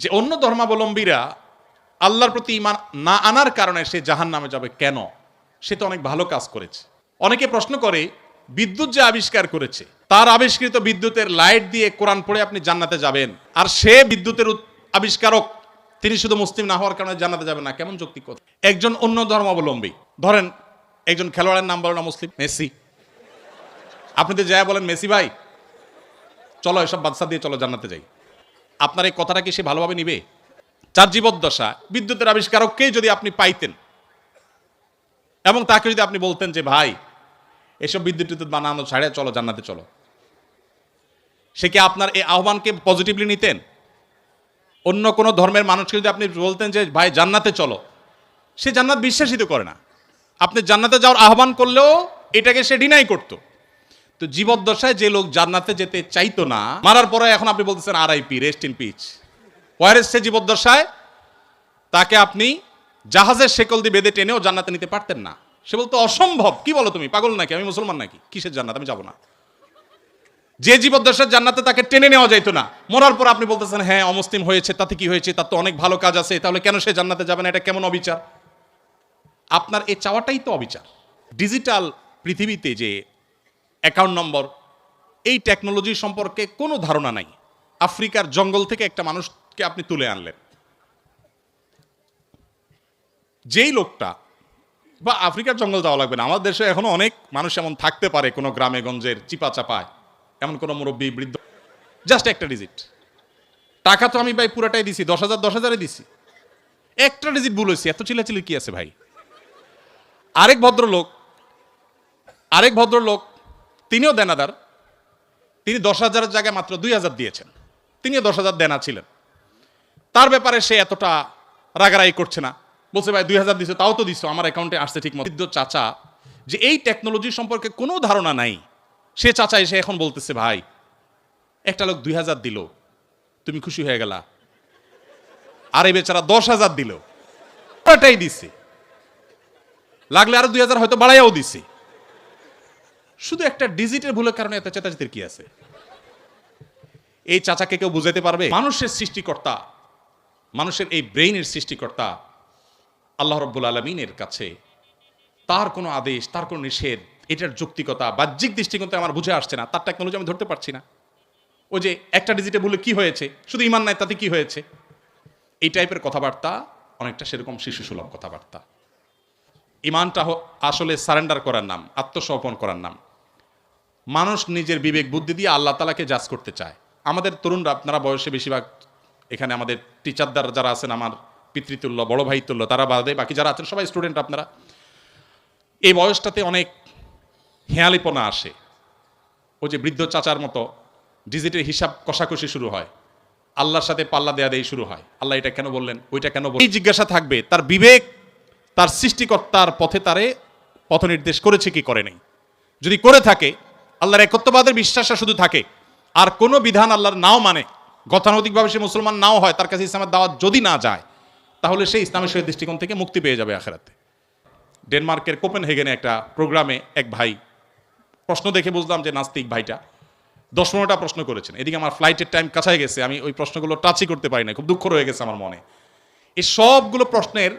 যে অন্য ধর্মাবলম্বীরা আল্লাহর প্রতি ইমান না আনার কারণে সে জাহান নামে যাবে কেন? সে তো অনেক ভালো কাজ করেছে। অনেকে প্রশ্ন করে, বিদ্যুৎ যে আবিষ্কার করেছে, তার আবিষ্কৃত বিদ্যুতের লাইট দিয়ে কোরআন পড়ে আপনি জান্নাতে যাবেন। আর সে বিদ্যুতের আবিষ্কারক, তিনি শুধু মুসলিম না হওয়ার কারণে জানাতে যাবেন না, কেমন যৌক্তিক কথা? একজন অন্য ধর্মাবলম্বী, ধরেন একজন খেলোয়াড়ের নাম বলো না মুসলিম, মেসি। আপনি তো যায় বলেন, মেসি ভাই, চলো এসব বাদশা দিয়ে চলো জান্নাতে যাই। আপনার এই কথাটা কি সে ভালোভাবে নিবে? চার জীবদ্দশা, বিদ্যুতের আবিষ্কারককেই যদি আপনি পাইতেন, এবং তাকে যদি আপনি বলতেন যে, ভাই, এসব বিদ্যুৎ টিদ্যুৎ বানানো ছাড়ে চলো, জান্নাতে চলো। সে কি আপনার এই আহ্বানকে পজিটিভলি নিতেন? অন্য কোনো ধর্মের মানুষকে যদি আপনি বলতেন যে, ভাই, জান্নাতে চলো, সে জান্নাত বিশ্বাসিত করে না। আপনি জান্নাতে যাওয়ার আহ্বান করলেও এটাকে সে ডিনাই করতো। তো জীবদ্দশায় যে লোক জান্নাতে যেতে চাইতো না, মারার পরে এখন আপনি বলতেছেন R IP rest in peace ওয়ারেস জীবদ্দশায়? তাকে আপনি জাহাজের শেকল দিয়ে বেঁধে টেনেও জান্নাতে নিতে পারতেন না। সে বলতো, অসম্ভব, কি বলো তুমি, পাগল নাকি? আমি মুসলমান নাকি? কিসের জান্নাত? আমি যাব না। যে জীবদ্দশার জান্নাতে তাকে টেনে নেওয়া যাইতো না। মরার পর আপনি বলতেছেন হ্যাঁ অমুসলিম হয়েছে তাতে কি হয়েছে, তার তো অনেক ভালো কাজ আছে, তাহলে কেন সে জান্নাতে যাবে না? এটা কেমন অবিচার? আপনার এই চাওয়াটাই তো অবিচার। ডিজিটাল পৃথিবীতে যে অ্যাকাউন্ট নম্বর। এই টেকনোলজি সম্পর্কে কোনো ধারণা নাই। আফ্রিকার জঙ্গল থেকে একটা মানুষকে আপনি তুলে আনলেন। যেই লোকটা, বা আফ্রিকার জঙ্গল যাওয়া লাগবে না। আমাদের দেশে এখনও অনেক মানুষ এমন থাকতে পারে কোনো গ্রামে, গঞ্জের চিপা চাপায় এমন কোনো মুরব্বী, বৃদ্ধ। জাস্ট একটা ডিজিট টাকা তো আমি ভাই পুরাটাই দিছি, দশ হাজার, দশ হাজারে দিছি। একটা ডিজিট ভুল হয়েছি, এত চিলাচিলি কি আছে ভাই? আরেক ভদ্রলোক আরেক ভদ্রলোক তিনিও দেনাদার। তিনি দশ হাজারের জায়গায় মাত্র দুই হাজার দিয়েছেন। তিনিও দশ হাজার দেনা ছিলেন। তার ব্যাপারে সে এতটা রাগারাগি করছে না। বলছে, ভাই, দুই হাজার দিছে, তাও তো দিছো, আমার অ্যাকাউন্টে আসছে ঠিক মতো চাচা, যে এই টেকনোলজি সম্পর্কে কোনো ধারণা নাই, সে চাচা এসে এখন বলতেছে, ভাই, একটা লোক দুই হাজার দিল, তুমি খুশি হয়ে গেলা। আর এই বেচারা দশ হাজার দিল। ওটাই দিছে। লাগলে আরও দুই হাজার হয়তো বাড়াইয়াও দিছে। শুধু একটা ডিজিটের ভুলের কারণে এত চেতাচেতির কি আছে? এই চাচাকে কেউ বুঝাতে পারবে? মানুষের সৃষ্টিকর্তা, মানুষের এই ব্রেইনের সৃষ্টিকর্তা আল্লাহ রব্বুল আলমিনের কাছে তার কোনো আদেশ, তার কোনো নিষেধ, এটার যৌক্তিকতা, বাহ্যিক দৃষ্টিকোণতে আমার বুঝে আসছে না। তার টেকনোলজি আমি ধরতে পারছি না। ওই যে একটা ডিজিটে ভুলে কি হয়েছে? শুধু ইমান নাই, তাতে কি হয়েছে? এই টাইপের কথাবার্তা, অনেকটা সেরকম শিশু সুলভ কথাবার্তা। ইমানটা আসলে সারেন্ডার করার নাম, আত্মসমর্পণ করার নাম। মানুষ নিজের বিবেক বুদ্ধি দিয়ে আল্লাহ তালাকে জাজ করতে চায়। আমাদের তরুণরা, আপনারা বয়সে বেশিরভাগ এখানে আমাদের টিচারদার যারা আছেন, আমার পিতৃতুল্য, বড় ভাই তুল্য তারা বাদে, বাকি যারা আছেন, সবাই স্টুডেন্ট আপনারা। এই বয়সটাতে অনেক হেয়ালিপনা আসে। ও যে বৃদ্ধ চাচার মতো ডিজিটের হিসাব কষাকষি শুরু হয়। আল্লাহর সাথে পাল্লা দেয়া দেই শুরু হয়। আল্লাহ এটা কেন বললেন, ওইটা কেন এই জিজ্ঞাসা থাকবে, তার বিবেক, তার সৃষ্টিকর্তার পথে তারে পথ নির্দেশ করেছে কি করে নাই? যদি করে থাকে আল্লাহর একত্ববাদের বিশ্বাসটা শুধু থাকে। আর কোনো বিধান আল্লাহর নাও মানে। গতানৈতিকভাবে সে মুসলমান নাও হয়, তার কাছে ইসলামের দাওয়াত যদি না যায়, তাহলে সে ইসলামের সহিত দৃষ্টিকোণ থেকে মুক্তি পেয়ে যাবে আখেরাতে। ডেনমার্কের কোপেন হেগেনে একটা প্রোগ্রামে এক ভাই প্রশ্ন দেখে বুঝলাম যে নাস্তিক ভাইটা। দশ পনেরোটা প্রশ্ন করেছেন। এদিকে আমার ফ্লাইটের টাইম কাছায় গেছে, আমি ওই প্রশ্নগুলো টাচই করতে পারি না খুব দুঃখ রয়ে গেছে আমার মনে। এই সবগুলো প্রশ্নের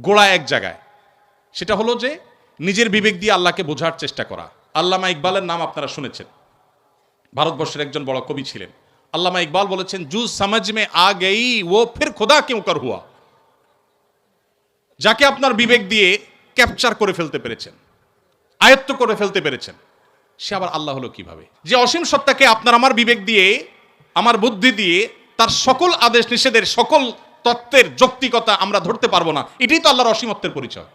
গোড়া এক জায়গায়। সেটা হলো যে নিজের বিবেক দিয়ে আল্লাহকে বোঝার চেষ্টা করা। আল্লামা ইকবালের নাম আপনারা শুনেছেন। ভারতবর্ষের একজন বড় কবি ছিলেন। আল্লামা ইকবাল বলেছেন জু সমাজ মে আ গেই ও ফির খোদা কেউ কর হুয়া? যাকে আপনার বিবেক দিয়ে ক্যাপচার করে ফেলতে পেরেছেন, আয়ত্ত করে ফেলতে পেরেছেন, সে আবার আল্লাহ হলো কীভাবে? যে অসীম সত্তাকে আপনার আমার বিবেক দিয়ে, আমার বুদ্ধি দিয়ে, তার সকল আদেশ নিষেধের সকল তত্ত্বের যৌক্তিকতা আমরা ধরতে পারব না, এটাই তো আল্লাহর অসীমত্বের পরিচয়।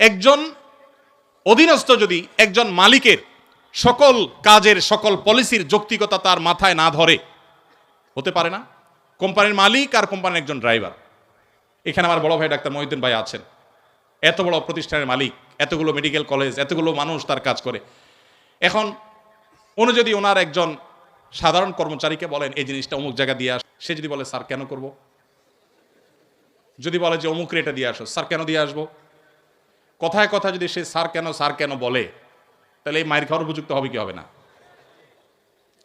একজন অধীনস্থ যদি একজন মালিকের সকল কাজের, সকল পলিসির যৌক্তিকতা তার মাথায় না ধরে, হতে পারে না? কোম্পানির মালিক আর কোম্পানির একজন ড্রাইভার। এখানে আমার বড় ভাই ডাক্তার মহিউদ্দিন ভাই আছেন। এত বড় প্রতিষ্ঠানের মালিক, এতগুলো মেডিকেল কলেজ, এতগুলো মানুষ তার কাজ করে। এখন উনি যদি ওনার একজন সাধারণ কর্মচারীকে বলেন, এই জিনিসটা অমুক জায়গা দিয়ে আস। সে যদি বলে, স্যার, কেন করব? যদি বলে যে, অমুক রেটে দিয়ে আসো। স্যার, কেন দিয়ে আসব? কথায় কথা যদি সে স্যার কেন স্যার কেন বলে, তাহলে এই মায়ের খাওয়ার উপযুক্ত হবে কি হবে না?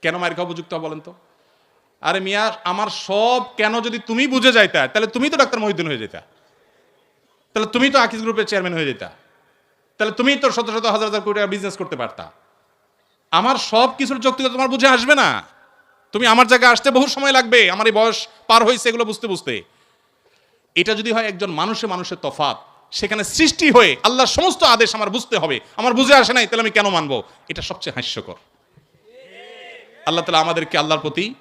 কেন মায়ের খাওয়া উপযুক্ত বলেন তো? আরে মিয়া, আমার সব কেন যদি তুমি বুঝে যাইতা, তাহলে তুমি তো ডাক্তার মহিউদ্দিন হয়ে যেতা তাহলে তুমি তো আকিস গ্রুপের চেয়ারম্যান হয়ে যেতা তাহলে তুমি তো শত শত হাজার হাজার কোটি টাকা বিজনেস করতে পারতা। আমার সব কিছুর যৌক্তিকতা তোমার বুঝে আসবে না। তুমি আমার জায়গায় আসতে বহু সময় লাগবে, আমার এই বয়স পার হয়েছে এগুলো বুঝতে বুঝতে। এটা যদি হয় একজন মানুষে মানুষের তফাত সেখানে সৃষ্টি হয়ে আল্লাহর সমস্ত আদেশ আমার বুঝতে হবে। আমার বুঝে আসে নাই, তাহলে আমি কেন মানব? এটা সবচেয়ে হাস্যকর। আল্লাহ তালা আমাদেরকে আল্লাহর প্রতি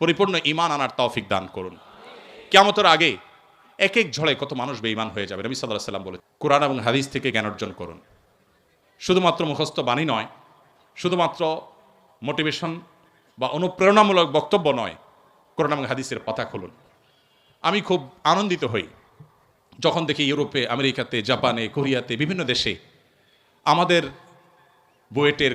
পরিপূর্ণ ইমান আনার তৌফিক দান করুন। কেমতের আগে এক এক ঝড়ে কত মানুষ বেঈমান হয়ে যাবে, নবী সাল্লাহ সাল্লাম বলে কোরআন এবং হাদিস থেকে জ্ঞান অর্জন করুন। শুধুমাত্র মুখস্থ বাণী নয়, শুধুমাত্র মোটিভেশন বা অনুপ্রেরণামূলক বক্তব্য নয়, কোরআন এবং হাদিসের পাতা খুলুন। আমি খুব আনন্দিত হই যখন দেখি ইউরোপে আমেরিকাতে জাপানে কোরিয়াতে বিভিন্ন দেশে আমাদের বুয়েটের